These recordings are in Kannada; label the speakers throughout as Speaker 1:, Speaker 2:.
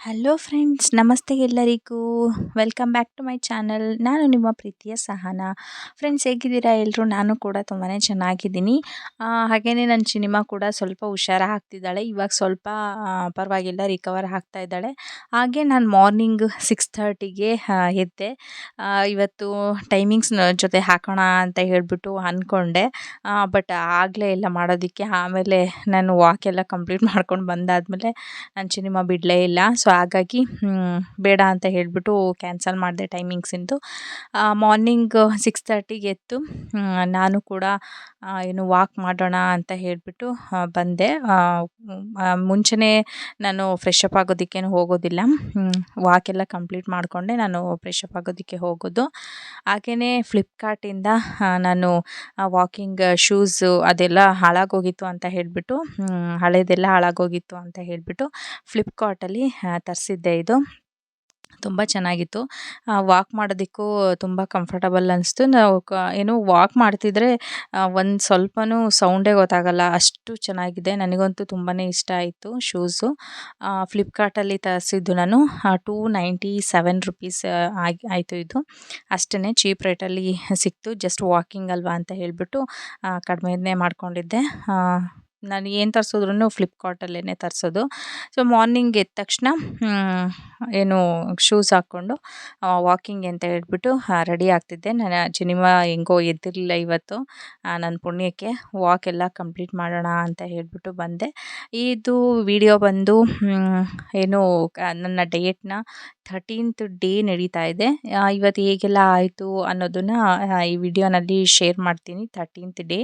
Speaker 1: ಹಲೋ ಫ್ರೆಂಡ್ಸ್ ನಮಸ್ತೆ ಎಲ್ಲರಿಗೂ. Welcome back to my channel ನಾನು ನಿಮ್ಮ ಪ್ರೀತಿಯ ಸಹನಾ. ಫ್ರೆಂಡ್ಸ್ ಹೇಗಿದ್ದೀರಾ ಎಲ್ಲರೂ ನಾನು ಕೂಡ ತುಂಬಾ ಚೆನ್ನಾಗಿದ್ದೀನಿ. ಹಾಗೆಯೇ ನನ್ನ ಸಿನಿಮಾ ಕೂಡ ಸ್ವಲ್ಪ ಹುಷಾರ ಆಗ್ತಿದ್ದಾಳೆ. ಇವಾಗ ಸ್ವಲ್ಪ ಪರವಾಗಿಲ್ಲ ರಿಕವರ್ ಆಗ್ತಾ ಇದ್ದಾಳೆ. ಹಾಗೆ ನಾನು ಮಾರ್ನಿಂಗ್ ಸಿಕ್ಸ್ ಥರ್ಟಿಗೆ ಎದ್ದೆ. ಇವತ್ತು ಟೈಮಿಂಗ್ಸ್ ಜೊತೆ ಹಾಕೋಣ ಅಂತ ಹೇಳಿಬಿಟ್ಟು ಅಂದ್ಕೊಂಡೆ ಬಟ್ ಆಗಲೇ ಇಲ್ಲ ಮಾಡೋದಕ್ಕೆ ಆಮೇಲೆ ನಾನು ವಾಕ್ ಎಲ್ಲ ಕಂಪ್ಲೀಟ್ ಮಾಡ್ಕೊಂಡು ಬಂದಾದಮೇಲೆ ನನ್ನ ಸಿನಿಮಾ ಬಿಡಲೇ ಇಲ್ಲ. ಸೊ ಹಾಗಾಗಿ ಬೇಡ ಅಂತ ಹೇಳಿಬಿಟ್ಟು ಕ್ಯಾನ್ಸಲ್ ಮಾಡಿದೆ ಟೈಮಿಂಗ್ಸಿಂದು ಮಾರ್ನಿಂಗ್ ಸಿಕ್ಸ್ ತರ್ಟಿಗೆ ಎದ್ದು ನಾನು ಕೂಡ ಏನು ವಾಕ್ ಮಾಡೋಣ ಅಂತ ಹೇಳಿಬಿಟ್ಟು ಬಂದೆ. ಮುಂಚೆನೇ ನಾನು ಫ್ರೆಶ್ ಅಪ್ ಆಗೋದಕ್ಕೇನು ಹೋಗೋದಿಲ್ಲ. ವಾಕ್ ಎಲ್ಲ ಕಂಪ್ಲೀಟ್ ಮಾಡಿಕೊಂಡೆ ನಾನು ಫ್ರೆಶ್ ಅಪ್ ಆಗೋದಕ್ಕೆ ಹೋಗೋದು. ಹಾಗೆಯೇ ಫ್ಲಿಪ್ಕಾರ್ಟಿಂದ ನಾನು ವಾಕಿಂಗ್ ಶೂಸು ಅದೆಲ್ಲ ಹಾಳಾಗೋಗಿತ್ತು ಅಂತ ಹೇಳಿಬಿಟ್ಟು ಹಳೇದೆಲ್ಲ ಹಾಳಾಗೋಗಿತ್ತು ಅಂತ ಹೇಳಿಬಿಟ್ಟು ಫ್ಲಿಪ್ಕಾರ್ಟಲ್ಲಿ ತರಿಸಿದ್ದೆ ಇದು. ತುಂಬ ಚೆನ್ನಾಗಿತ್ತು. ವಾಕ್ ಮಾಡೋದಕ್ಕೂ ತುಂಬ ಕಂಫರ್ಟಬಲ್ ಅನಿಸ್ತು. ನಾವು ಏನು ವಾಕ್ ಮಾಡ್ತಿದ್ರೆ ಒಂದು ಸ್ವಲ್ಪನೂ ಸೌಂಡೇ ಗೊತ್ತಾಗಲ್ಲ. ಅಷ್ಟು ಚೆನ್ನಾಗಿದೆ. ನನಗಂತೂ ತುಂಬಾ ಇಷ್ಟ ಆಯಿತು ಶೂಸು ಫ್ಲಿಪ್ಕಾರ್ಟಲ್ಲಿ ತರಿಸಿದ್ದು ನಾನು. ಟೂ ನೈಂಟಿ ಸೆವೆನ್ ರುಪೀಸ್ ಆಗಿ, ಆಯಿತು ಇದು. ಅಷ್ಟೇ ಚೀಪ್ ರೇಟಲ್ಲಿ ಸಿಕ್ತು. ಜಸ್ಟ್ ವಾಕಿಂಗ್ ಅಲ್ವಾ ಅಂತ ಹೇಳಿಬಿಟ್ಟು ಕಡಿಮೆನೇ ಮಾಡ್ಕೊಂಡಿದ್ದೆ. ನಾನು ಏನು ತರಿಸಿದ್ರು ಫ್ಲಿಪ್ಕಾರ್ಟಲ್ಲೇ ತರಿಸೋದು. ಸೊ ಮಾರ್ನಿಂಗ್ ಎದ್ದ ತಕ್ಷಣ ಏನು ಶೂಸ್ ಹಾಕ್ಕೊಂಡು ವಾಕಿಂಗ್ ಅಂತ ಹೇಳ್ಬಿಟ್ಟು ರೆಡಿ ಆಗ್ತಿದ್ದೆ. ನಾನು ಸಿನಿಮಾ ಹೆಂಗೋ ಎದ್ದಿರಲಿಲ್ಲ ಇವತ್ತು. ನನ್ನ ಪುಣ್ಯಕ್ಕೆ ವಾಕ್ ಎಲ್ಲ ಕಂಪ್ಲೀಟ್ ಮಾಡೋಣ ಅಂತ ಹೇಳಿಬಿಟ್ಟು ಬಂದೆ. ಇದು ವಿಡಿಯೋ ಬಂದು ಏನು ನನ್ನ ಡಯೆಟ್ನ ಥರ್ಟೀನ್ತ್ ಡೇ ನಡೀತಾ ಇದೆ. ಇವತ್ತು ಹೇಗೆಲ್ಲ ಆಯಿತು ಅನ್ನೋದನ್ನು ಈ ವಿಡಿಯೋನಲ್ಲಿ ಶೇರ್ ಮಾಡ್ತೀನಿ. Thirteenth day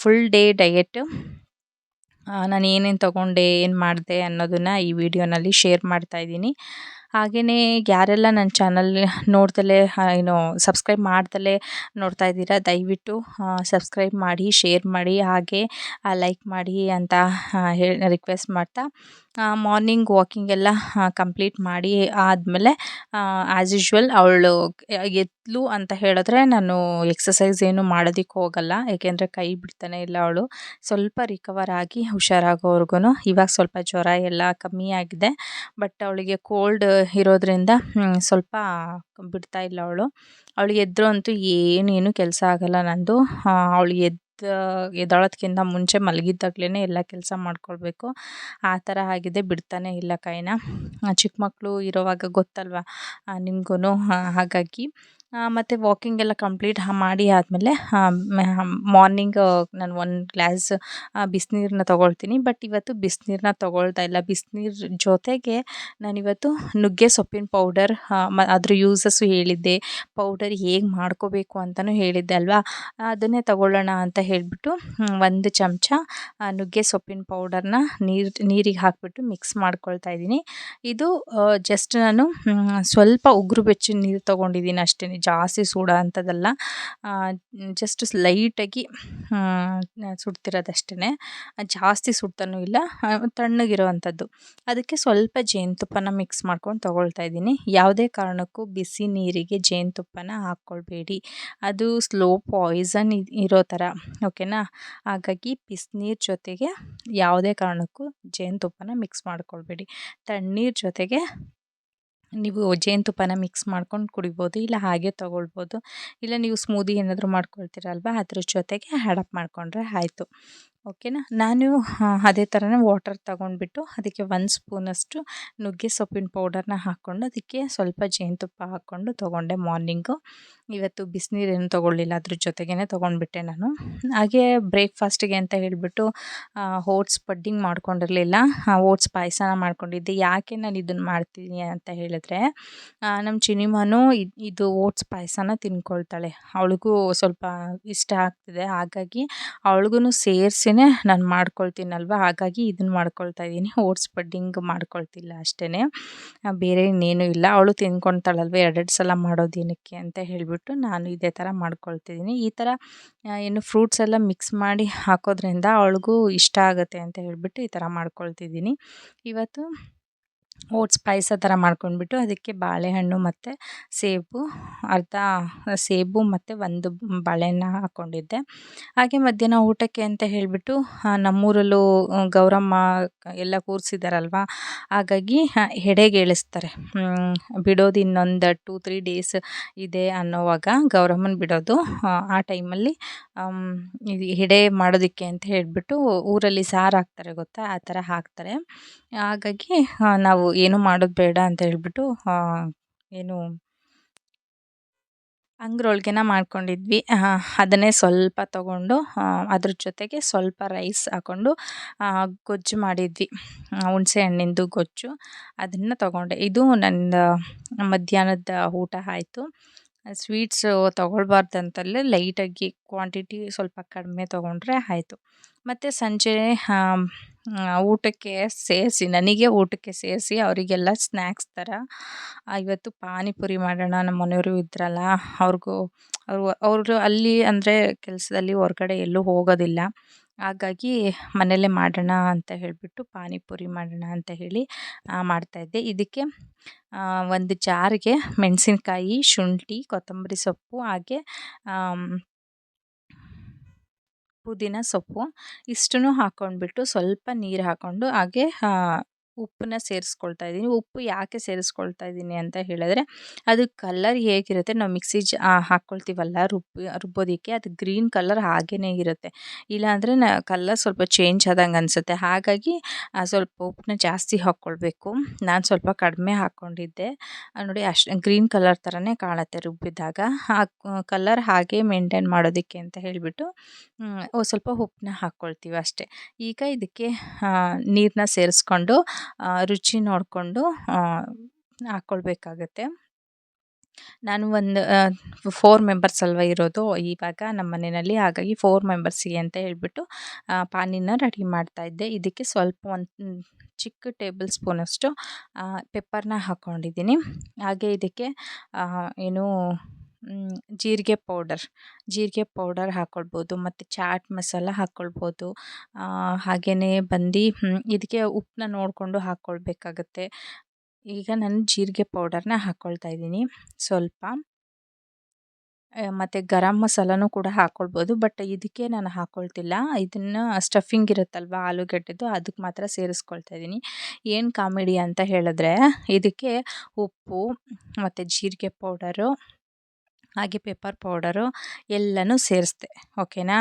Speaker 1: full day diet ನಾನು ಏನೇನು ತೊಗೊಂಡೆ ಏನು ಮಾಡಿದೆ ಅನ್ನೋದನ್ನು ಈ ವಿಡಿಯೋನಲ್ಲಿ ಶೇರ್ ಮಾಡ್ತಾ ಇದ್ದೀನಿ. ಹಾಗೆಯೇ ಯಾರೆಲ್ಲ ನನ್ನ ಚಾನಲ್ ನೋಡ್ದಲೇ ಏನು ಸಬ್ಸ್ಕ್ರೈಬ್ ಮಾಡ್ದಲೇ ನೋಡ್ತಾ ಇದ್ದೀರಾ, ದಯವಿಟ್ಟು ಸಬ್ಸ್ಕ್ರೈಬ್ ಮಾಡಿ ಶೇರ್ ಮಾಡಿ, ಹಾಗೆ ಲೈಕ್ ಮಾಡಿ ಅಂತ ಹೇಳಿ ರಿಕ್ವೆಸ್ಟ್ ಮಾಡ್ತಾ ಮಾರ್ನಿಂಗ್ ವಾಕಿಂಗ್ ಎಲ್ಲ ಕಂಪ್ಲೀಟ್ ಮಾಡಿ ಆದಮೇಲೆ ಆ್ಯಸ್ ಯೂಶ್ವಲ್ ಅವಳು ಎದ್ಲು ಅಂತ ಹೇಳಿದ್ರೆ ನಾನು ಎಕ್ಸಸೈಸ್ ಏನು ಮಾಡೋದಕ್ಕೆ ಹೋಗಲ್ಲ, ಏಕೆಂದರೆ ಕೈ ಬಿಡ್ತಾನೆ ಇಲ್ಲ ಅವಳು. ಸ್ವಲ್ಪ ರಿಕವರ್ ಆಗಿ ಹುಷಾರಾಗೋವರೆಗೂ ಇವಾಗ ಸ್ವಲ್ಪ ಜ್ವರ ಎಲ್ಲ ಕಮ್ಮಿ ಆಗಿದೆ ಬಟ್ ಅವಳಿಗೆ ಕೋಲ್ಡ್ ಇರೋದ್ರಿಂದ ಸ್ವಲ್ಪ ಬಿಡ್ತಾ ಇಲ್ಲ ಅವಳು. ಅವಳಿಗೆ ಎದ್ರು ಅಂತೂ ಏನೇನು ಕೆಲಸ ಆಗಲ್ಲ ನಂದು. ಅವಳು ಎದ್ದು, ಎದ್ದಳೋದ್ಕಿಂತ ಮುಂಚೆ ಮಲಗಿದ್ದಾಗ್ಲೇ ಎಲ್ಲ ಕೆಲಸ ಮಾಡ್ಕೊಳ್ಬೇಕು. ಆ ಥರ ಆಗಿದೆ, ಬಿಡ್ತಾನೆ ಇಲ್ಲ ಕೈನ. ಚಿಕ್ಕ ಮಕ್ಕಳು ಇರೋವಾಗ ಗೊತ್ತಲ್ವ ನಿಮ್ಗೂ ಹಾಗಾಗಿ. ಮತ್ತು ವಾಕಿಂಗ್ ಎಲ್ಲ ಕಂಪ್ಲೀಟ್ ಮಾಡಿ ಆದಮೇಲೆ ಮಾರ್ನಿಂಗ್ ನಾನು ಒಂದು ಗ್ಲಾಸ್ ಬಿಸಿನೀರನ್ನ ತೊಗೊಳ್ತೀನಿ. ಬಟ್ ಇವತ್ತು ಬಿಸಿನೀರನ್ನ ತೊಗೊಳ್ತಾ ಇಲ್ಲ. ಬಿಸಿನೀರು ಜೊತೆಗೆ ನಾನಿವತ್ತು ನುಗ್ಗೆ ಸೊಪ್ಪಿನ ಪೌಡರ್ ಅದ್ರ ಯೂಸಸ್ಸು ಹೇಳಿದ್ದೆ. ಪೌಡರ್ ಹೇಗೆ ಮಾಡ್ಕೋಬೇಕು ಅಂತಲೂ ಹೇಳಿದ್ದೆ ಅಲ್ವಾ? ಅದನ್ನೇ ತಗೊಳ್ಳೋಣ ಅಂತ ಹೇಳಿಬಿಟ್ಟು ಒಂದು ಚಮಚ ನುಗ್ಗೆ ಸೊಪ್ಪಿನ ಪೌಡರ್ನ ನೀರು, ನೀರಿಗೆ ಹಾಕಿಬಿಟ್ಟು ಮಿಕ್ಸ್ ಮಾಡ್ಕೊಳ್ತಾ ಇದ್ದೀನಿ. ಇದು ಜಸ್ಟ್ ನಾನು ಸ್ವಲ್ಪ ಉಗುರು ಬೆಚ್ಚ ನೀರು ತೊಗೊಂಡಿದ್ದೀನಿ ಅಷ್ಟೇ ಜಾಸ್ತಿ ಸುಡೋ ಅಂಥದ್ದಲ್ಲ ಜಸ್ಟ್ ಲೈಟಾಗಿ ಸುಡ್ತಿರೋದಷ್ಟೇ ಜಾಸ್ತಿ ಸುಡ್ತಾನು ಇಲ್ಲ ತಣ್ಣಗಿರೋವಂಥದ್ದು. ಅದಕ್ಕೆ ಸ್ವಲ್ಪ ಜೇನುತುಪ್ಪನ ಮಿಕ್ಸ್ ಮಾಡ್ಕೊಂಡು ತೊಗೊಳ್ತಾ ಇದ್ದೀನಿ. ಯಾವುದೇ ಕಾರಣಕ್ಕೂ ಬಿಸಿ ನೀರಿಗೆ ಜೇನುತುಪ್ಪನ ಹಾಕ್ಕೊಳ್ಬೇಡಿ. ಅದು ಸ್ಲೋ ಪಾಯ್ಸನ್ ಇರೋ ಥರ, ಓಕೆನಾ? ಹಾಗಾಗಿ ಬಿಸಿನೀರು ಜೊತೆಗೆ ಯಾವುದೇ ಕಾರಣಕ್ಕೂ ಜೇನುತುಪ್ಪನ ಮಿಕ್ಸ್ ಮಾಡ್ಕೊಳ್ಬೇಡಿ. ತಣ್ಣೀರು ಜೊತೆಗೆ ನೀವು ಜೇನುತುಪ್ಪನ ಮಿಕ್ಸ್ ಮಾಡ್ಕೊಂಡು ಕುಡಿಬೋದು, ಇಲ್ಲ ಹಾಗೆ ತೊಗೊಳ್ಬೋದು, ಇಲ್ಲ ನೀವು ಸ್ಮೂದಿ ಏನಾದರೂ ಮಾಡ್ಕೊಳ್ತೀರಲ್ವ, ಅದ್ರ ಜೊತೆಗೆ ಹ್ಯಾಡಪ್ ಮಾಡಿಕೊಂಡ್ರೆ ಆಯಿತು. ಓಕೆನಾ? ನಾನು ಅದೇ ಥರನೇ ವಾಟರ್ ತಗೊಂಡ್ಬಿಟ್ಟು ಅದಕ್ಕೆ ಒಂದು ಸ್ಪೂನಷ್ಟು ನುಗ್ಗೆ ಸೊಪ್ಪಿನ ಪೌಡರ್ನ ಹಾಕ್ಕೊಂಡು ಅದಕ್ಕೆ ಸ್ವಲ್ಪ ಜೇನುತುಪ್ಪ ಹಾಕ್ಕೊಂಡು ತೊಗೊಂಡೆ ಮಾರ್ನಿಂಗು. ಇವತ್ತು ಬಿಸಿನೀರೇನು ತೊಗೊಳ್ಳಿಲ್ಲ, ಅದ್ರ ಜೊತೆಗೇ ತೊಗೊಂಡ್ಬಿಟ್ಟೆ ನಾನು. ಹಾಗೆ ಬ್ರೇಕ್ಫಾಸ್ಟಿಗೆ ಅಂತ ಹೇಳಿಬಿಟ್ಟು ಓಟ್ಸ್ ಪಡ್ಡಿಂಗ್ ಮಾಡ್ಕೊಂಡಿರಲಿಲ್ಲ. ಓಟ್ಸ್ ಪಾಯಸನ ಮಾಡ್ಕೊಂಡಿದ್ದೆ. ಯಾಕೆ ನಾನು ಇದನ್ನು ಮಾಡ್ತೀನಿ ಅಂತ ಹೇಳಿದ್ರೆ ನಮ್ಮ ಚಿನಿಮಾನು ಇದ್- ಓಟ್ಸ್ ಪಾಯಸನ ತಿನ್ಕೊಳ್ತಾಳೆ. ಅವಳಿಗೂ ಸ್ವಲ್ಪ ಇಷ್ಟ ಆಗ್ತಿದೆ. ಹಾಗಾಗಿ ಅವಳಿಗೂ ಸೇರಿಸಿನೇ ನಾನು ಮಾಡ್ಕೊಳ್ತೀನಲ್ವ? ಹಾಗಾಗಿ ಇದನ್ನು ಮಾಡ್ಕೊಳ್ತಾ ಇದ್ದೀನಿ. ಓಟ್ಸ್ ಪಡ್ಡಿಂಗ್ ಮಾಡ್ಕೊಳ್ತಿಲ್ಲ ಅಷ್ಟೇ ಬೇರೆ ಇನ್ನೇನು ಇಲ್ಲ. ಅವಳು ತಿನ್ಕೊತಾಳಲ್ವ? ಎರಡೆರಡು ಸಲ ಮಾಡೋದೇನಕ್ಕೆ ಅಂತ ಹೇಳಿಬಿಟ್ಟು ನಾನು ಇದೇ ಥರ ಮಾಡ್ಕೊಳ್ತಿದ್ದೀನಿ. ಈ ಥರ ಏನು ಫ್ರೂಟ್ಸ್ ಎಲ್ಲ ಮಿಕ್ಸ್ ಮಾಡಿ ಹಾಕೋದ್ರಿಂದ ಅವಳಿಗೂ ಇಷ್ಟ ಆಗುತ್ತೆ ಅಂತ ಹೇಳಿಬಿಟ್ಟು ಈ ಥರ ಮಾಡ್ಕೊಳ್ತಿದ್ದೀನಿ. ಇವತ್ತು ಓಟ್ಸ್ ಪಾಯಸ ಥರ ಮಾಡ್ಕೊಂಡ್ಬಿಟ್ಟು ಅದಕ್ಕೆ ಬಾಳೆಹಣ್ಣು ಮತ್ತು ಸೇಬು, ಅರ್ಧ ಸೇಬು ಮತ್ತು ಒಂದು ಬಾಳೆಹಣ್ಣು ಹಾಕ್ಕೊಂಡಿದ್ದೆ. ಹಾಗೆ ಮಧ್ಯಾಹ್ನ ಊಟಕ್ಕೆ ಅಂತ ಹೇಳಿಬಿಟ್ಟು ನಮ್ಮೂರಲ್ಲೂ ಗೌರಮ್ಮ ಎಲ್ಲ ಕೂರಿಸಿದಾರಲ್ವ, ಹಾಗಾಗಿ ಎಡೆಗೆ ಏಳಿಸ್ತಾರೆ. ಬಿಡೋದು ಇನ್ನೊಂದು ಟೂ, ತ್ರೀ ಡೇಸ್ ಇದೆ ಅನ್ನೋವಾಗ ಗೌರಮ್ಮನ ಬಿಡೋದು. ಆ ಟೈಮಲ್ಲಿ ಇದು ಎಡೆ ಮಾಡೋದಕ್ಕೆ ಅಂತ ಹೇಳಿಬಿಟ್ಟು ಊರಲ್ಲಿ ಸಾರು ಹಾಕ್ತಾರೆ ಗೊತ್ತಾ, ಆ ಥರ ಹಾಕ್ತಾರೆ. ಹಾಗಾಗಿ ನಾವು ಏನು ಮಾಡೋದು ಬೇಡ ಅಂತ ಹೇಳಿಬಿಟ್ಟು ಏನು ಅಂಗ್ರೋಳ್ಗೆನ ಮಾಡ್ಕೊಂಡಿದ್ವಿ. ಅದನ್ನೇ ಸ್ವಲ್ಪ ತಗೊಂಡು ಅದ್ರ ಜೊತೆಗೆ ಸ್ವಲ್ಪ ರೈಸ್ ಹಾಕ್ಕೊಂಡು ಗೊಜ್ಜು ಮಾಡಿದ್ವಿ. ಹುಣಸೆ ಹಣ್ಣಿಂದು ಗೊಜ್ಜು. ಅದನ್ನು ತಗೊಂಡೆ. ಇದು ನನ್ನ ಮಧ್ಯಾಹ್ನದ ಊಟ ಆಯಿತು. ಸ್ವೀಟ್ಸು ತೊಗೊಳ್ಬಾರ್ದಂತಲ್ಲೇ ಲೈಟಾಗಿ ಕ್ವಾಂಟಿಟಿ ಸ್ವಲ್ಪ ಕಡಿಮೆ ತೊಗೊಂಡ್ರೆ ಆಯಿತು. ಮತ್ತು ಸಂಜೆ ಊಟಕ್ಕೆ ಸೇರಿಸಿ, ನನಗೆ ಊಟಕ್ಕೆ ಸೇರಿಸಿ ಅವರಿಗೆಲ್ಲ ಸ್ನ್ಯಾಕ್ಸ್ ಥರ ಇವತ್ತು ಪಾನಿಪುರಿ ಮಾಡೋಣ, ನಮ್ಮ ಮನೆಯವರು ಇದ್ರಲ್ಲ, ಅವ್ರಿಗೂ, ಅವರು ಅವರು ಅಲ್ಲಿ ಅಂದರೆ ಕೆಲಸದಲ್ಲಿ ಹೊರಗಡೆ ಎಲ್ಲೂ ಹೋಗೋದಿಲ್ಲ. ಹಾಗಾಗಿ ಮನೆಯಲ್ಲೇ ಮಾಡೋಣ ಅಂತ ಹೇಳಿಬಿಟ್ಟು ಪಾನಿಪುರಿ ಮಾಡೋಣ ಅಂತ ಹೇಳಿ ಮಾಡ್ತಾಯಿದ್ದೆ ಇದಕ್ಕೆ ಒಂದು ಜಾರಿಗೆ ಮೆಣಸಿನ್ಕಾಯಿ, ಶುಂಠಿ, ಕೊತ್ತಂಬರಿ ಸೊಪ್ಪು ಹಾಗೆ ಪುದೀನ ಸೊಪ್ಪು ಇಷ್ಟನ್ನು ಹಾಕ್ಕೊಂಡ್ಬಿಟ್ಟು ಸ್ವಲ್ಪ ನೀರು ಹಾಕ್ಕೊಂಡು ಹಾಗೆ ಉಪ್ಪನ್ನ ಸೇರಿಸ್ಕೊಳ್ತಾ ಇದ್ದೀನಿ. ಉಪ್ಪು ಯಾಕೆ ಸೇರಿಸ್ಕೊಳ್ತಾ ಇದ್ದೀನಿ ಅಂತ ಹೇಳಿದ್ರೆ, ಅದು ಕಲರ್ ಹೇಗಿರುತ್ತೆ ನಾವು ಮಿಕ್ಸಿ ಜ ಹಾಕ್ಕೊಳ್ತೀವಲ್ಲ ರುಬ್ಬಿ, ರುಬ್ಬೋದಕ್ಕೆ ಅದು ಗ್ರೀನ್ ಕಲರ್ ಹಾಗೇ ಇರುತ್ತೆ. ಇಲ್ಲಾಂದರೆ ನ ಕಲರ್ ಸ್ವಲ್ಪ ಚೇಂಜ್ ಆದಂಗೆ ಅನಿಸುತ್ತೆ. ಹಾಗಾಗಿ ಸ್ವಲ್ಪ ಉಪ್ಪನ್ನ ಜಾಸ್ತಿ ಹಾಕ್ಕೊಳ್ಬೇಕು ನಾನು ಸ್ವಲ್ಪ ಕಡಿಮೆ ಹಾಕ್ಕೊಂಡಿದ್ದೆ ನೋಡಿ ಅಷ್ಟು ಗ್ರೀನ್ ಕಲರ್ ಥರನೇ ಕಾಣುತ್ತೆ ರುಬ್ಬಿದಾಗ ಕಲರ್ ಹಾಗೆ ಮೇಂಟೈನ್ ಮಾಡೋದಕ್ಕೆ ಅಂತ ಹೇಳಿಬಿಟ್ಟು ಸ್ವಲ್ಪ ಉಪ್ಪನ್ನ ಹಾಕ್ಕೊಳ್ತೀವಿ ಅಷ್ಟೇ. ಈಗ ಇದಕ್ಕೆ ನೀರನ್ನ ಸೇರಿಸ್ಕೊಂಡು ರುಚಿ ನೋಡಿಕೊಂಡು ಹಾಕ್ಕೊಳ್ಬೇಕಾಗತ್ತೆ ನಾನು ಒಂದು ಫೋರ್ ಮೆಂಬರ್ಸ್ ಅಲ್ವ ಇರೋದು, ಇವಾಗ ನಮ್ಮ ಮನೆಯಲ್ಲಿ. ಹಾಗಾಗಿ ಫೋರ್ ಮೆಂಬರ್ಸಿಗೆ ಅಂತ ಹೇಳ್ಬಿಟ್ಟು ಪಾನಿನ ರೆಡಿ ಮಾಡ್ತಾಯಿದ್ದೆ ಇದಕ್ಕೆ ಸ್ವಲ್ಪ ಒಂದು ಚಿಕ್ಕ ಟೇಬಲ್ ಸ್ಪೂನಷ್ಟು ಪೆಪ್ಪರ್ನ ಹಾಕ್ಕೊಂಡಿದ್ದೀನಿ ಹಾಗೆ ಇದಕ್ಕೆ ಏನು ಜೀರಿಗೆ ಪೌಡರ್. ಜೀರಿಗೆ ಪೌಡರ್ ಹಾಕ್ಕೊಳ್ಬೋದು ಮತ್ತು ಚಾಟ್ ಮಸಾಲ ಹಾಕ್ಕೊಳ್ಬೋದು ಹಾಗೆಯೇ ಬಂದು ಇದಕ್ಕೆ ಉಪ್ಪನ್ನ ನೋಡಿಕೊಂಡು ಹಾಕ್ಕೊಳ್ಬೇಕಾಗತ್ತೆ ಈಗ ನಾನು ಜೀರಿಗೆ ಪೌಡರ್ನ ಹಾಕ್ಕೊಳ್ತಾ ಇದ್ದೀನಿ. ಸ್ವಲ್ಪ. ಮತ್ತು ಗರಂ ಮಸಾಲನೂ ಕೂಡ ಹಾಕ್ಕೊಳ್ಬೋದು ಬಟ್ ಇದಕ್ಕೆ ನಾನು ಹಾಕ್ಕೊಳ್ತಿಲ್ಲ ಇದನ್ನು ಸ್ಟಫಿಂಗ್ ಇರುತ್ತಲ್ವ, ಆಲೂಗಡ್ಡೆದು ಅದಕ್ಕೆ ಮಾತ್ರ ಸೇರಿಸ್ಕೊಳ್ತಾ ಇದ್ದೀನಿ. ಏನು ಕಾಮಿಡಿ ಅಂತ ಹೇಳಿದ್ರೆ, ಇದಕ್ಕೆ ಉಪ್ಪು, ಮತ್ತು ಜೀರಿಗೆ ಪೌಡರು ಹಾಗೆ ಪೆಪ್ಪರ್ ಪೌಡರು ಎಲ್ಲನೂ ಸೇರಿಸ್ದೆ, ಓಕೆನಾ?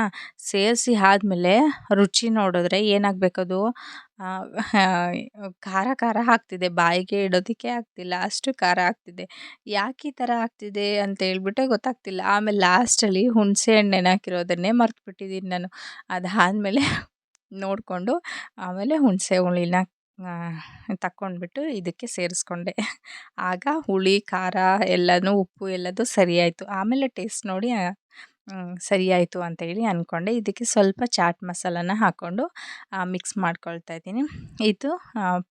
Speaker 1: ಸೇರಿಸಿ ಆದ್ಮೇಲೆ ರುಚಿ ನೋಡಿದ್ರೆ ಏನಾಗಬೇಕದು? ಖಾರ ಖಾರ ಆಗ್ತಿದೆ, ಬಾಯಿಗೆ ಇಡೋದಕ್ಕೆ ಆಗ್ತಿಲ್ಲ, ಅಷ್ಟು ಖಾರ ಆಗ್ತಿದೆ. ಯಾಕೆ ಈ ಥರ ಆಗ್ತಿದೆ ಅಂತ ಹೇಳ್ಬಿಟ್ಟೆ ಗೊತ್ತಾಗ್ತಿಲ್ಲ. ಆಮೇಲೆ ಲಾಸ್ಟಲ್ಲಿ ಹುಣಸೆ ಹಣ್ಣೆನ ಹಾಕಿರೋದನ್ನೇ ಮರ್ತು ಬಿಟ್ಟಿದ್ದೀನಿ ನಾನು. ಅದಾದಮೇಲೆ ನೋಡಿಕೊಂಡು ಆಮೇಲೆ ಹುಣಸೆ ಹುಳಿನ ತಕ್ಕೊಂಡ್ಬಿಟ್ಟು ಇದಕ್ಕೆ ಸೇರಿಸ್ಕೊಂಡೆ. ಆಗ ಹುಳಿ, ಖಾರ ಎಲ್ಲನೂ, ಉಪ್ಪು ಎಲ್ಲದೂ ಸರಿಯಾಯಿತು. ಆಮೇಲೆ ಟೇಸ್ಟ್ ನೋಡಿ ಸರಿಯಾಯಿತು ಅಂತ ಹೇಳಿ ಅಂದ್ಕೊಂಡೆ ಇದಕ್ಕೆ ಸ್ವಲ್ಪ ಚಾಟ್ ಮಸಾಲನ ಹಾಕ್ಕೊಂಡು ಮಿಕ್ಸ್ ಮಾಡ್ಕೊಳ್ತಾ ಇದ್ದೀನಿ. ಇದು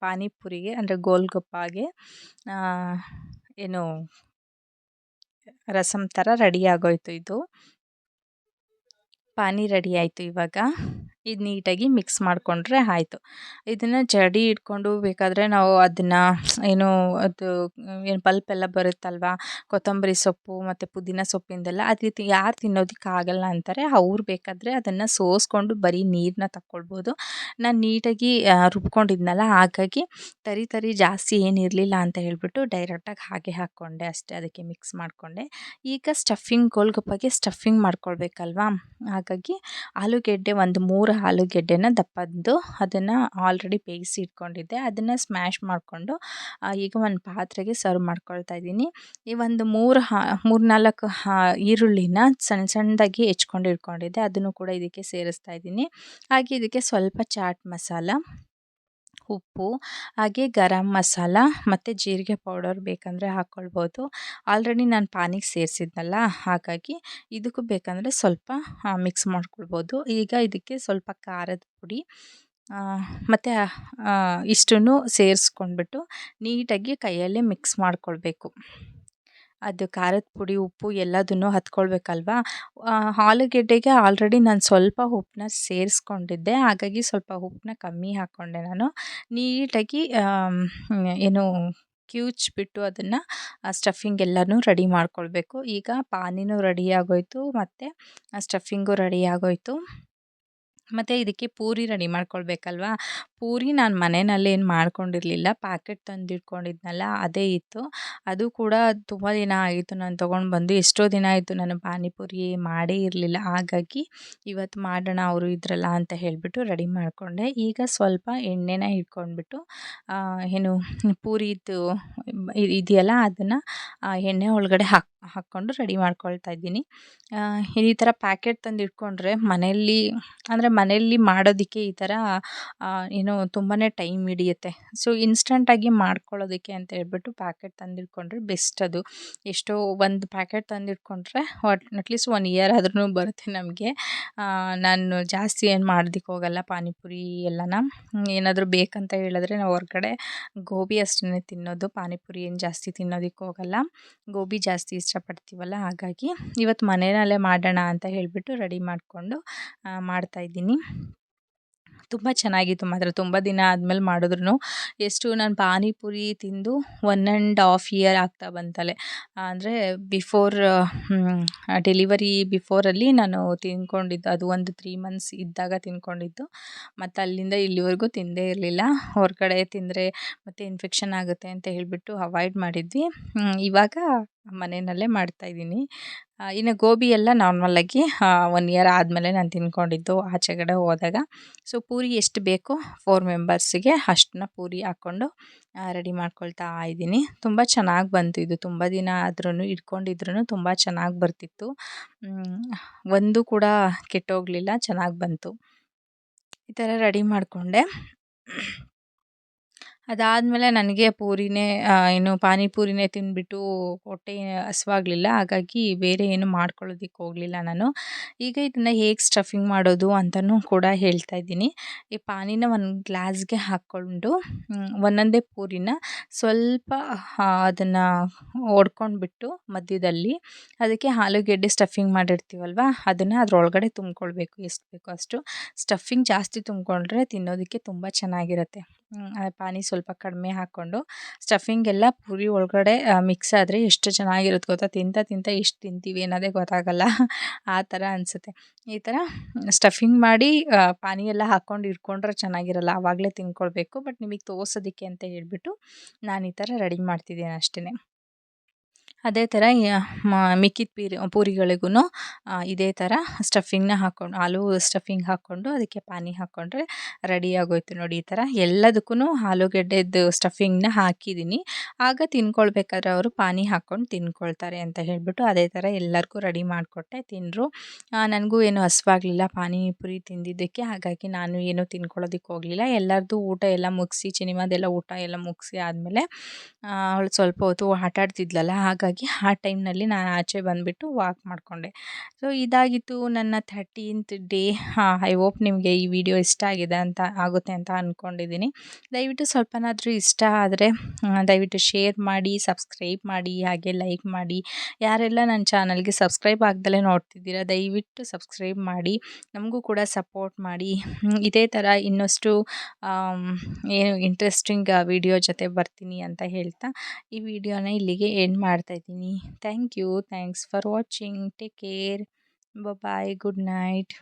Speaker 1: ಪಾನಿಪುರಿಗೆ, ಅಂದರೆ ಗೋಲ್ಗಪ್ಪಾಗೆ ಏನು ರಸಮ್ ಥರ ರೆಡಿ ಆಗೋಯ್ತು ಇದು. ಪಾನಿ ರೆಡಿ ಆಯಿತು ಇವಾಗ. ಇದು ನೀಟಾಗಿ ಮಿಕ್ಸ್ ಮಾಡಿಕೊಂಡ್ರೆ ಆಯಿತು. ಇದನ್ನು ಜಡಿ ಇಟ್ಕೊಂಡು ಬೇಕಾದರೆ ನಾವು ಅದನ್ನು ಏನು ಅದು ಏನು ಪಲ್ಪ್ ಎಲ್ಲ ಬರುತ್ತಲ್ವ? ಕೊತ್ತಂಬರಿ ಸೊಪ್ಪು ಮತ್ತು ಪುದೀನ ಸೊಪ್ಪಿಂದೆಲ್ಲ ಅದು ಯಾರು ತಿನ್ನೋದಕ್ಕೆ ಆಗಲ್ಲ ಅಂತಾರೆ. ಅವ್ರು ಬೇಕಾದರೆ ಅದನ್ನು ಸೋಸ್ಕೊಂಡು ಬರೀ ನೀರನ್ನ ತಕ್ಕೊಳ್ಬೋದು. ನಾನು ನೀಟಾಗಿ ರುಬ್ಕೊಂಡಿದ್ನಲ್ಲ, ಹಾಗಾಗಿ ತರಿ ತರಿ ಜಾಸ್ತಿ ಏನಿರಲಿಲ್ಲ ಅಂತ ಹೇಳಿಬಿಟ್ಟು ಡೈರೆಕ್ಟಾಗಿ ಹಾಗೆ ಹಾಕ್ಕೊಂಡೆ ಅಷ್ಟೇ, ಅದಕ್ಕೆ ಮಿಕ್ಸ್ ಮಾಡಿಕೊಂಡೆ. ಈಗ ಸ್ಟಫಿಂಗ್ ಗೋಲ್ಗಪ್ಪಗೆ ಸ್ಟಫಿಂಗ್ ಮಾಡ್ಕೊಳ್ಬೇಕಲ್ವಾ? ಹಾಗಾಗಿ ಆಲೂಗೆಡ್ಡೆ ಒಂದು ಮೂರು ಆಲೂಗೆಡ್ಡೆನ ದಪ್ಪದ್ದು ಅದನ್ನು ಆಲ್ರೆಡಿ ಬೇಯಿಸಿ ಇಟ್ಕೊಂಡಿದ್ದೆ. ಅದನ್ನು ಸ್ಮ್ಯಾಶ್ ಮಾಡಿಕೊಂಡು ಈಗ ಒಂದು ಪಾತ್ರೆಗೆ ಸರ್ವ್ ಮಾಡ್ಕೊಳ್ತಾ ಇದ್ದೀನಿ. ಈ ಒಂದು ಮೂರು ಹಾ ಮೂರು ನಾಲ್ಕು ಹಾ, ಈರುಳ್ಳಿನ ಸಣ್ಣ ಸಣ್ಣದಾಗಿ ಹೆಚ್ಕೊಂಡು ಇಟ್ಕೊಂಡಿದ್ದೆ. ಅದನ್ನು ಕೂಡ ಇದಕ್ಕೆ ಸೇರಿಸ್ತಾ ಇದ್ದೀನಿ. ಹಾಗೆ ಇದಕ್ಕೆ ಸ್ವಲ್ಪ ಚಾಟ್ ಮಸಾಲ ಉಪ್ಪು, ಹಾಗೆ ಗರಂ ಮಸಾಲ ಮತ್ತು ಜೀರಿಗೆ ಪೌಡರ್ ಬೇಕಂದರೆ ಹಾಕ್ಕೊಳ್ಬೋದು ಆಲ್ರೆಡಿ ನಾನು ಪಾನಿಗೆ ಸೇರಿಸಿದ್ನಲ್ಲ, ಹಾಗಾಗಿ ಇದಕ್ಕೂ ಬೇಕಂದರೆ ಸ್ವಲ್ಪ ಮಿಕ್ಸ್ ಮಾಡ್ಕೊಳ್ಬೋದು. ಈಗ ಇದಕ್ಕೆ ಸ್ವಲ್ಪ ಖಾರದ ಪುಡಿ ಮತ್ತು ಇಷ್ಟನ್ನು ಸೇರಿಸ್ಕೊಂಡ್ಬಿಟ್ಟು ನೀಟಾಗಿ ಕೈಯಲ್ಲೇ ಮಿಕ್ಸ್ ಮಾಡಿಕೊಳ್ಬೇಕು. ಅದು ಖಾರದ ಪುಡಿ, ಉಪ್ಪು ಎಲ್ಲದನ್ನು ಹತ್ಕೊಳ್ಬೇಕಲ್ವಾ? ಆಲೂಗೆಡ್ಡೆಗೆ ಆಲ್ರೆಡಿ ನಾನು ಸ್ವಲ್ಪ ಉಪ್ಪನ್ನ ಸೇರಿಸ್ಕೊಂಡಿದ್ದೆ. ಹಾಗಾಗಿ ಸ್ವಲ್ಪ ಉಪ್ಪನ್ನ ಕಮ್ಮಿ ಹಾಕ್ಕೊಂಡೆ ನಾನು. ನೀಟಾಗಿ ಏನು ಕಿವುಚ್ಬಿಟ್ಟು ಅದನ್ನು ಸ್ಟಫಿಂಗ್ ಎಲ್ಲನೂ ರೆಡಿ ಮಾಡ್ಕೊಳ್ಬೇಕು. ಈಗ ಪಾನಿನೂ ರೆಡಿ ಆಗೋಯಿತು, ಮತ್ತು ಸ್ಟಫಿಂಗು ರೆಡಿ ಆಗೋಯಿತು. ಮತ್ತು ಇದಕ್ಕೆ ಪೂರಿ ರೆಡಿ ಮಾಡ್ಕೊಳ್ಬೇಕಲ್ವಾ? ಪೂರಿ ನಾನು ಮನೆಯಲ್ಲಿ ಏನು ಮಾಡ್ಕೊಂಡಿರಲಿಲ್ಲ. ಪ್ಯಾಕೆಟ್ ತಂದಿಟ್ಕೊಂಡಿದ್ನಲ್ಲ, ಅದೇ ಇತ್ತು. ಅದು ಕೂಡ ತುಂಬ ದಿನ ಆಯಿತು. ನಾನು ತೊಗೊಂಡು ಬಂದು ಎಷ್ಟೋ ದಿನ ಆಯಿತು ನಾನು ಪಾನಿಪುರಿ ಮಾಡೇ ಇರಲಿಲ್ಲ. ಹಾಗಾಗಿ ಇವತ್ತು ಮಾಡೋಣ ಅವರು ಇದ್ರಲ್ಲ ಅಂತ ಹೇಳಿಬಿಟ್ಟು ರೆಡಿ ಮಾಡಿಕೊಂಡೆ. ಈಗ ಸ್ವಲ್ಪ ಎಣ್ಣೆನ ಇಟ್ಕೊಂಡ್ಬಿಟ್ಟು ಏನು ಪೂರಿದು ಇದೆಯಲ್ಲ ಅದನ್ನು ಎಣ್ಣೆ ಒಳಗಡೆ ಹಾಕಿ, ಹಾಕ್ಕೊಂಡು ರೆಡಿ ಮಾಡ್ಕೊಳ್ತಾ ಇದ್ದೀನಿ. ಈ ಥರ ಪ್ಯಾಕೆಟ್ ತಂದು ಇಟ್ಕೊಂಡ್ರೆ ಮನೆಯಲ್ಲಿ, ಅಂದರೆ ಮನೆಯಲ್ಲಿ ಮಾಡೋದಕ್ಕೆ ಈ ಥರ ಏನು ತುಂಬಾ ಟೈಮ್ ಹಿಡಿಯುತ್ತೆ. ಸೊ ಇನ್ಸ್ಟಂಟಾಗಿ ಮಾಡ್ಕೊಳ್ಳೋದಕ್ಕೆ ಅಂತ ಹೇಳ್ಬಿಟ್ಟು ಪ್ಯಾಕೆಟ್ ತಂದಿಟ್ಕೊಂಡ್ರೆ ಬೆಸ್ಟ್ ಅದು. ಎಷ್ಟೋ ಒಂದು ಪ್ಯಾಕೆಟ್ ತಂದಿಟ್ಕೊಂಡ್ರೆ ಅಟ್ಲೀಸ್ಟ್ ಒನ್ ಇಯರ್ ಆದ್ರೂ ಬರುತ್ತೆ ನಮಗೆ. ನಾನು ಜಾಸ್ತಿ ಏನು ಮಾಡೋದಕ್ಕೆ ಹೋಗಲ್ಲ ಪಾನಿಪುರಿ ಎಲ್ಲನ. ಏನಾದರೂ ಬೇಕಂತ ಹೇಳಿದ್ರೆ ನಾವು ಹೊರ್ಗಡೆ ಗೋಬಿ ಅಷ್ಟೇ ತಿನ್ನೋದು. ಪಾನಿಪುರಿ ಏನು ಜಾಸ್ತಿ ತಿನ್ನೋದಕ್ಕೆ ಹೋಗಲ್ಲ. ಗೋಬಿ ಜಾಸ್ತಿ ಇಷ್ಟಪಡ್ತೀವಲ್ಲ, ಹಾಗಾಗಿ ಇವತ್ತು ಮನೆಯಲ್ಲೇ ಮಾಡೋಣ ಅಂತ ಹೇಳಿಬಿಟ್ಟು ರೆಡಿ ಮಾಡಿಕೊಂಡು ಮಾಡ್ತಾಯಿದ್ದೀನಿ ತುಂಬ ಚೆನ್ನಾಗಿತ್ತು ಮಾತ್ರ. ತುಂಬ ದಿನ ಆದಮೇಲೆ ಮಾಡಿದ್ರು ಎಷ್ಟು ನಾನು ಪಾನಿಪುರಿ ತಿಂದು ಒನ್ ಆ್ಯಂಡ್ ಹಾಫ್ ಇಯರ್ ಆಗ್ತಾ ಬಂತಲೆ. ಅಂದರೆ ಬಿಫೋರ್ ಡೆಲಿವರಿ ಬಿಫೋರಲ್ಲಿ ನಾನು ತಿನ್ಕೊಂಡಿದ್ದು, ಅದು ಒಂದು ತ್ರೀ ಮಂತ್ಸ್ ಇದ್ದಾಗ ತಿನ್ಕೊಂಡಿದ್ದು. ಮತ್ತು ಅಲ್ಲಿಂದ ಇಲ್ಲಿವರೆಗೂ ತಿಂದೇ ಇರಲಿಲ್ಲ. ಹೊರಗಡೆ ತಿಂದರೆ ಮತ್ತು ಇನ್ಫೆಕ್ಷನ್ ಆಗುತ್ತೆ ಅಂತ ಹೇಳಿಬಿಟ್ಟು ಅವಾಯ್ಡ್ ಮಾಡಿದ್ವಿ. ಇವಾಗ ಮನೆಯಲ್ಲೇ ಮಾಡ್ತಾಯಿದ್ದೀನಿ ಇನ್ನು ಗೋಬಿ ಎಲ್ಲ ನಾರ್ಮಲಾಗಿ ಒನ್ ಇಯರ್ ಆದಮೇಲೆ ನಾನು ತಿನ್ಕೊಂಡಿದ್ದು ಆಚೆಗಡೆ ಹೋದಾಗ. ಸೊ ಪೂರಿ ಎಷ್ಟು ಬೇಕು ಫೋರ್ ಮೆಂಬರ್ಸಿಗೆ ಅಷ್ಟನ್ನ ಪೂರಿ ಹಾಕ್ಕೊಂಡು ರೆಡಿ ಮಾಡ್ಕೊಳ್ತಾ ಇದ್ದೀನಿ. ತುಂಬ ಚೆನ್ನಾಗಿ ಬಂತು ಇದು. ತುಂಬ ದಿನ ಆದ್ರೂ ಇಟ್ಕೊಂಡಿದ್ರೂ ತುಂಬ ಚೆನ್ನಾಗಿ ಬರ್ತಿತ್ತು. ಒಂದು ಕೂಡ ಕೆಟ್ಟೋಗಲಿಲ್ಲ, ಚೆನ್ನಾಗಿ ಬಂತು. ಈ ಥರ ರೆಡಿ ಮಾಡಿಕೊಂಡೆ. ಅದಾದಮೇಲೆ ನನಗೆ ಪೂರಿನೇ ಏನು ಪಾನಿಪೂರಿನೇ ತಿಂದುಬಿಟ್ಟು ಹೊಟ್ಟೆ ಹಸ್ವಾಗ್ಲಿಲ್ಲ. ಹಾಗಾಗಿ ಬೇರೆ ಏನು ಮಾಡ್ಕೊಳ್ಳೋದಕ್ಕೆ ಹೋಗಲಿಲ್ಲ ನಾನು. ಈಗ ಇದನ್ನು ಹೇಗೆ ಸ್ಟಫಿಂಗ್ ಮಾಡೋದು ಅಂತಲೂ ಕೂಡ ಹೇಳ್ತಾ ಇದ್ದೀನಿ. ಈ ಪಾನಿನ ಒಂದು ಗ್ಲಾಸ್ಗೆ ಹಾಕ್ಕೊಂಡು ಒಂದೊಂದೇ ಪೂರಿನ ಸ್ವಲ್ಪ ಅದನ್ನು ಒಡ್ಕೊಂಡ್ಬಿಟ್ಟು ಮಧ್ಯದಲ್ಲಿ ಅದಕ್ಕೆ ಆಲೂಗೆಡ್ಡೆ ಸ್ಟಫಿಂಗ್ ಮಾಡಿರ್ತೀವಲ್ವ, ಅದನ್ನು ಅದರೊಳಗಡೆ ತುಂಬ್ಕೊಳ್ಬೇಕು. ಎಷ್ಟು ಬೇಕೋ ಅಷ್ಟು. ಸ್ಟಫಿಂಗ್ ಜಾಸ್ತಿ ತುಂಬಿಕೊಂಡ್ರೆ ತಿನ್ನೋದಕ್ಕೆ ತುಂಬ ಚೆನ್ನಾಗಿರುತ್ತೆ. ಪಾನಿ ಸ್ವಲ್ಪ ಕಡಿಮೆ ಹಾಕ್ಕೊಂಡು ಸ್ಟಫಿಂಗ್ ಎಲ್ಲ ಪೂರಿ ಒಳಗಡೆ ಮಿಕ್ಸ್ ಆದರೆ ಎಷ್ಟು ಚೆನ್ನಾಗಿರುತ್ತೆ ಗೊತ್ತಾ? ತಿಂತ ತಿಂತ ಎಷ್ಟು ತಿಂತೀವಿ ಅನ್ನೋದೇ ಗೊತ್ತಾಗಲ್ಲ. ಆ ಥರ ಅನಿಸುತ್ತೆ. ಈ ಥರ ಸ್ಟಫಿಂಗ್ ಮಾಡಿ ಪಾನಿ ಎಲ್ಲ ಹಾಕ್ಕೊಂಡು ಇಟ್ಕೊಂಡ್ರೆ ಚೆನ್ನಾಗಿರಲ್ಲ. ಆವಾಗಲೇ ತಿನ್ಕೊಳ್ಬೇಕು. ಬಟ್ ನಿಮಗೆ ತೋರ್ಸೋದಕ್ಕೆ ಅಂತ ಹೇಳಿಬಿಟ್ಟು ನಾನು ಈ ಥರ ರೆಡಿ ಮಾಡ್ತಿದ್ದೇನೆ ಅಷ್ಟೇ ಅದೇ ಥರ ಮಿಕ್ಕಿದ ಪೀರಿ ಪೂರಿಗಳಿಗೂ ಇದೇ ಥರ ಸ್ಟಫಿಂಗ್ನ ಹಾಕ್ಕೊಂಡು ಆಲೂ ಸ್ಟಫಿಂಗ್ ಹಾಕ್ಕೊಂಡು ಅದಕ್ಕೆ ಪಾನಿ ಹಾಕ್ಕೊಂಡ್ರೆ ರೆಡಿ ಆಗೋಯ್ತು ನೋಡಿ ಈ ಥರ. ಎಲ್ಲದಕ್ಕೂ ಆಲೂಗೆಡ್ಡೆದು ಸ್ಟಫಿಂಗ್ನ ಹಾಕಿದ್ದೀನಿ. ಆಗ ತಿನ್ಕೊಳ್ಬೇಕಾದ್ರೆ ಅವರು ಪಾನಿ ಹಾಕ್ಕೊಂಡು ತಿನ್ಕೊಳ್ತಾರೆ ಅಂತ ಹೇಳಿಬಿಟ್ಟು ಅದೇ ಥರ ಎಲ್ಲರಿಗೂ ರೆಡಿ ಮಾಡಿಕೊಟ್ಟೆ, ತಿಂದರು. ನನಗೂ ಏನು ಹಸ್ವಾಗಲಿಲ್ಲ ಪಾನಿಪುರಿ ತಿಂದಿದ್ದಕ್ಕೆ, ಹಾಗಾಗಿ ನಾನು ಏನು ತಿನ್ಕೊಳ್ಳೋದಕ್ಕೆ ಹೋಗಲಿಲ್ಲ. ಎಲ್ಲರದ್ದು ಊಟ ಎಲ್ಲ ಮುಗಿಸಿ, ಚಿನಿಮಾದೆಲ್ಲ ಊಟ ಎಲ್ಲ ಮುಗಿಸಿ ಆದಮೇಲೆ ಅವಳು ಸ್ವಲ್ಪ ಹೊತ್ತು ಆಟ ಆಡ್ತಿದ್ಲಲ್ಲ ಹಾಗಾಗಿ ಆ ಟೈಮ್ನಲ್ಲಿ ನಾನು ಆಚೆ ಬಂದುಬಿಟ್ಟು ವಾಕ್ ಮಾಡಿಕೊಂಡೆ. ಸೊ, ಇದಾಗಿತ್ತು ನನ್ನ ಥರ್ಟೀನ್ತ್ ಡೇ. ಹಾಂ, ಐ ಹೋಪ್ ನಿಮಗೆ ಈ ವಿಡಿಯೋ ಇಷ್ಟ ಆಗಿದೆ ಅಂತ ಆಗುತ್ತೆ ಅಂತ ಅಂದ್ಕೊಂಡಿದ್ದೀನಿ ದಯವಿಟ್ಟು ಸ್ವಲ್ಪನಾದರೂ ಇಷ್ಟ ಆದರೆ ದಯವಿಟ್ಟು ಶೇರ್ ಮಾಡಿ, ಸಬ್ಸ್ಕ್ರೈಬ್ ಮಾಡಿ, ಹಾಗೆ ಲೈಕ್ ಮಾಡಿ. ಯಾರೆಲ್ಲ ನನ್ನ ಚಾನಲ್ಗೆ ಸಬ್ಸ್ಕ್ರೈಬ್ ಆಗ್ದಲೇ ನೋಡ್ತಿದ್ದೀರಾ, ದಯವಿಟ್ಟು ಸಬ್ಸ್ಕ್ರೈಬ್ ಮಾಡಿ. ನಮಗೂ ಕೂಡ ಸಪೋರ್ಟ್ ಮಾಡಿ. ಇದೇ ಥರ ಇನ್ನಷ್ಟು ಏನು ಇಂಟ್ರೆಸ್ಟಿಂಗ್ ವಿಡಿಯೋ ಜೊತೆ ಬರ್ತೀನಿ ಅಂತ ಹೇಳ್ತಾ ಈ ವಿಡಿಯೋನ ಇಲ್ಲಿಗೆ ಎಂಡ್ ಮಾಡ್ತಾ ಇದ್ದೀನಿ. Thank you. Thanks for watching. Take care. Bye good night.